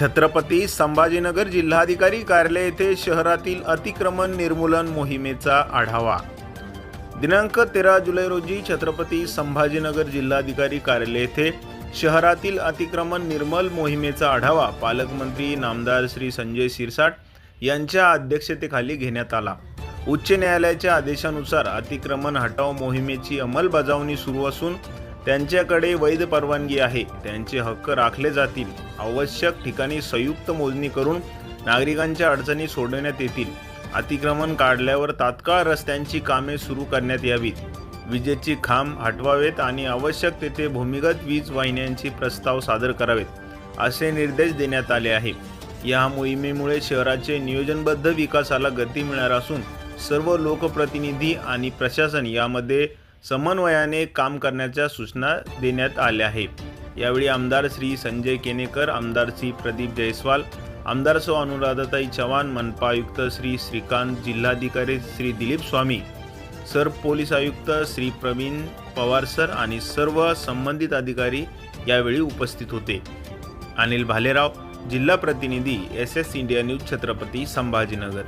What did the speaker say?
छत्रपती संभाजीनगर जिल्हाधिकारी कार्यालय येथे शहरातील अतिक्रमण निर्मूलन मोहिमेचा आढावा. दिनांक तेरा जुलै रोजी छत्रपती संभाजीनगर जिल्हाधिकारी कार्यालय येथे शहरातील अतिक्रमण निर्मल मोहिमेचा आढावा पालकमंत्री नामदार श्री संजय शिरसाट यांच्या अध्यक्षतेखाली घेण्यात आला. उच्च न्यायालयाच्या आदेशानुसार अतिक्रमण हटाव मोहिमेची अंमलबजावणी सुरू असून त्यांच्याकडे वैध परवानगी आहे. त्यांचे हक्क राखले जातील. आवश्यक ठिकाणी संयुक्त मोजणी करून नागरिकांच्या अडचणी सोडवण्यात येतील. अतिक्रमण काढल्यावर तात्काळ रस्त्यांची कामे सुरू करण्यात यावीत. विजेची खांब हटवावेत आणि आवश्यक तेथे भूमिगत वीज वाहिन्यांचे प्रस्ताव सादर करावेत असे निर्देश देण्यात आले आहे. या मोहिमेमुळे शहराचे नियोजनबद्ध विकासाला गती मिळणार असून सर्व लोकप्रतिनिधी आणि प्रशासन यामध्ये समन्वयाने काम करण्याच्या सूचना देण्यात आल्या आहेत. यावेळी आमदार श्री संजय केनेकर आमदार श्री प्रदीप जयस्वाल आमदार सौ अनुराधाताई चव्हाण मनपा आयुक्त श्री श्रीकांत जिल्हाधिकारी श्री दिलीप स्वामी सर पोलीस आयुक्त श्री प्रवीण पवार सर आणि सर्व संबंधित अधिकारी यावेळी उपस्थित होते. अनिल भालेराव जिल्हा प्रतिनिधी S S India news Chhatrapati Sambhajinagar.